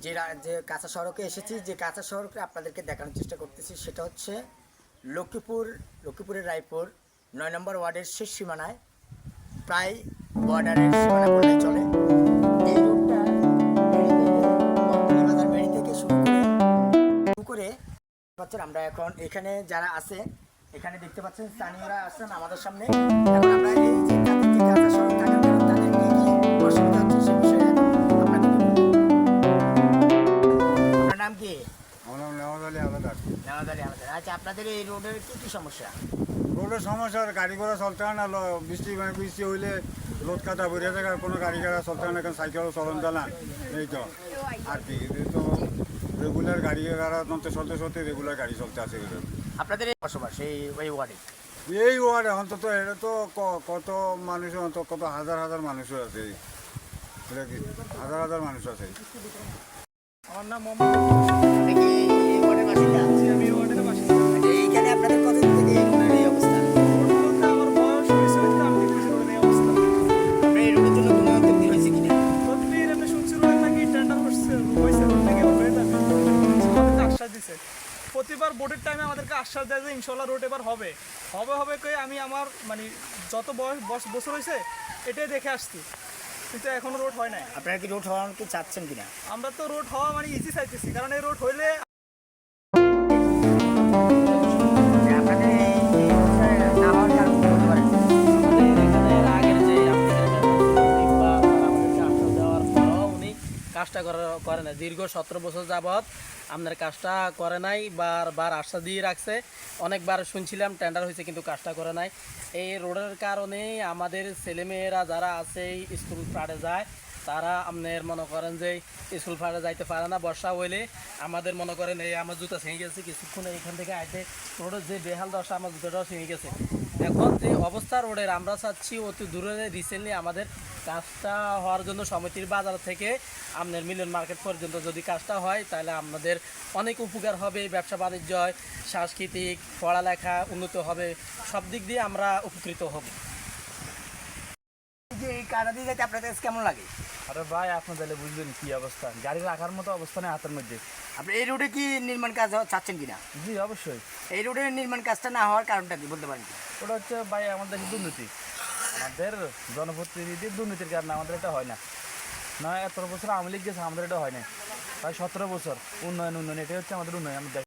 যে রা- যে কাঁচা সড়কে এসেছি, যে কাঁচা সড়কে আপনাদেরকে দেখানোর চেষ্টা করতেছি, সেটা হচ্ছে লক্ষ্মীপুর, লক্ষ্মীপুরের রায়পুর, নয় নম্বর ওয়ার্ডের শেষ সীমানায়, প্রায় বর্ডারের সীমানা বললে চলে। পাচ্ছেন আমরা এখন। এখানে যারা আছে, এখানে দেখতে পাচ্ছেন স্থানীয়রা আছেন আমাদের সামনে। এখন আমরা এই যে যে কাঁচা সড়ক থাকার আমার নাম নেওয়াজ আলী আলাদার নেওয়াজ আলী আমাদের আচ্ছা আপনাদের এই রোডের কি কি সমস্যা? রোডের সমস্যা গাড়ি ঘোড়া চলতে না বৃষ্টি মানে বৃষ্টি হইলে লোড কাটা বেরিয়ে থাকে কোনো গাড়ি ঘোড়া চলতে না কারণ সাইকেলও চলন চালা এই তো আর কি তো রেগুলার গাড়ি ঘোড়া চলতে চলতে চলতে রেগুলার গাড়ি চলতে আছে। আপনাদের বসবাস এই ওই ওয়ার্ডে? এই ওয়ার্ডে অন্তত এটা তো কত মানুষ অন্তত কত হাজার হাজার মানুষও আছে হাজার হাজার মানুষ আছে। আমার নাম কি প্রতিবার ভোটের টাইমে আমাদেরকে আশ্বাস দেয় যে ইনশাল্লাহ রোড এবার হবে। হবে হবে কয়ে আমি আমার মানে যত বয়স বস- বছর হয়েছে এটাই দেখে আসছি। কিন্তু এখনও রোড হয় নাই। আপনারা কি রোড হওয়ার কি চাচ্ছেন কিনা? আমরা তো রোড হওয়া মানে ইজি চাইতেছি কারণ এই রোড হইলে কাজটা করে না। দীর্ঘ সতেরো বছর যাবৎ আপনার কাজটা করে নাই বারবার আশ্বাস দিয়ে রাখছে। অনেকবার শুনছিলাম টেন্ডার হয়েছে, কিন্তু কাজটা করে নাই। এই রোডের কারণে আমাদের ছেলেমেয়েরা যারা আছে স্কুল পাড়ে যায় তারা আপনার মনে করেন যে স্কুল পাড়ে যাইতে পারে না, বর্ষা হইলে আমাদের মনে করেন এই আমার জুতা ছিঁড়ে গেছে, কিছুক্ষণ এখান থেকে আইতে রোডের যে বেহাল দশা আমার জুতাটাও ছিঁড়ে গেছে। এখন যে অবস্থা রোডের আমরা চাচ্ছি অতি দূরে রিসেন্টলি আমাদের কাজটা হওয়ার জন্য সমিতির বাজার থেকে আপনার মিলন মার্কেট পর্যন্ত যদি কাজটা হয়, তাহলে আমাদের অনেক উপকার হবে, ব্যবসা বাণিজ্য হয়, সাংস্কৃতিক, পড়ালেখা উন্নত হবে, সব দিক দিয়ে আমরা উপকৃত হব। যে এই কাটা দিয়ে আপনাদের কেমন লাগে? আরে ভাই আপনি তাহলে বুঝলেন কি অবস্থা। গাড়ি রাখার মতো অবস্থা নেই হাতের মধ্যে। আপনি এই রোডে কি নির্মাণ কাজ চাচ্ছেন কিনা? জি অবশ্যই। এই রোডের নির্মাণ কাজটা না হওয়ার কারণটা কি বলতে পারেন ওটা হচ্ছে ভাই আমাদের দুর্নীতি। আমাদের জনপ্রতিনিধির দুর্নীতির কারণে আমাদের এটা হয় না। না এত বছর আওয়ামী লীগ গেছে আমাদের এটা হয় না প্রায় সতেরো বছর। উন্নয়ন উন্নয়ন এটাই হচ্ছে আমাদের উন্নয়ন। আমাদের